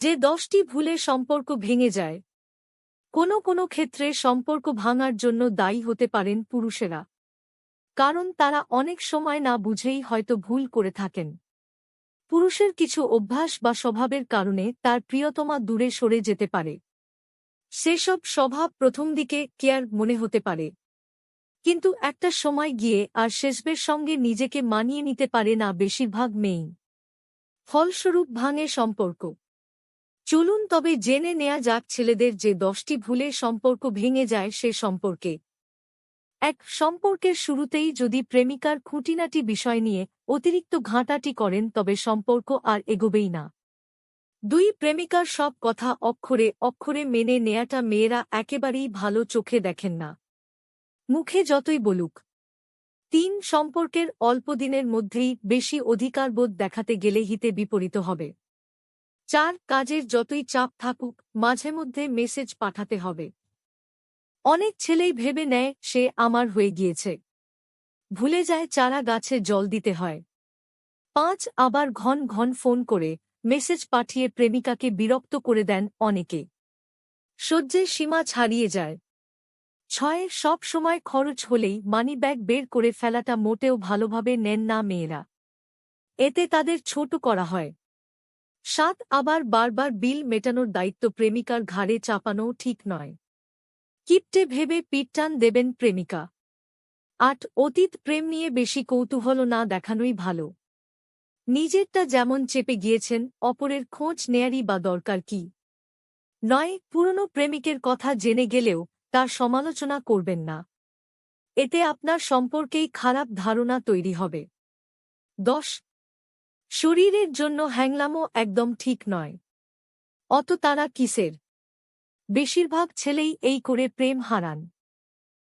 যে দশটি ভুলে সম্পর্ক ভেঙে যায়। কোনো কোনো ক্ষেত্রে সম্পর্ক ভাঙার জন্য দায়ী হতে পারেন পুরুষেরা। কারণ তারা অনেক সময় না বুঝেই হয়তো ভুল করে থাকেন। পুরুষের কিছু অভ্যাস বা স্বভাবের কারণে তার প্রিয়তমা দূরে সরে যেতে পারে। সেসব স্বভাব প্রথম দিকে কেয়ার মনে হতে পারে। কিন্তু একটা সময় গিয়ে আর শেষবের সঙ্গে নিজেকে মানিয়ে নিতে পারে না বেশিরভাগ মেয়েই। ফলস্বরূপ ভাঙে সম্পর্ক। চলুন তবে জেনে নেয়া যাক ছেলেদের যে দশটি ভুলে সম্পর্ক ভেঙে যায় সে সম্পর্কে। এক, সম্পর্কের শুরুতেই যদি প্রেমিকার খুঁটিনাটি বিষয় নিয়ে অতিরিক্ত ঘাঁটাটি করেন তবে সম্পর্ক আর এগোবেই না। দুই, প্রেমিকার সব কথা অক্ষরে অক্ষরে মেনে নেয়াটা মেয়েরা একেবারেই ভালো চোখে দেখেন না। মুখে যতই বলুক। তিন, সম্পর্কের অল্প দিনের মধ্যেই বেশি অধিকারবোধ দেখাতে গেলে হিতে বিপরীত হবে। চার, কাজের যতই চাপ থাকুক মাঝে মধ্যে মেসেজ পাঠাতে হবে। অনেক ছেলেই ভেবে নেয়, সে আমার হয়ে গিয়েছে। ভুলে যায়, চারা গাছে জল দিতে হয়। পাঁচ, আবার ঘন ঘন ফোন করে, মেসেজ পাঠিয়ে প্রেমিকাকে বিরক্ত করে দেন অনেকে। সহ্যের সীমা ছাড়িয়ে যায়। ছয়, সব সময় খরচ হলেই মানিব্যাগ বের করে ফেলাটা মোটেও ভালোভাবে নেন না মেয়েরা। এতে তাদের ছোট করা হয়। সাত আবার বারবার বিল মেটানোর দায়িত্ব প্রেমিকার ঘাড়ে চাপানো ঠিক নয়। কিপটে ভেবে পিটটান দেবেন প্রেমিকা। আট, অতীত প্রেম নিয়ে বেশি কৌতূহল না দেখানোই ভালো। নিজেরটা যেমন চেপে গিয়েছেন, অপরের খোঁজ নেয়ারই বা দরকার কি? নয়, পুরনো প্রেমিকের কথা জেনে গেলেও তার সমালোচনা করবেন না। এতে আপনার সম্পর্কেই খারাপ ধারণা তৈরি হবে। দশ শরীরের জন্য হ্যাংলামও একদম ঠিক নয়। অত তারা কিসের? বেশিরভাগ ছেলেই এই করে প্রেম হারান।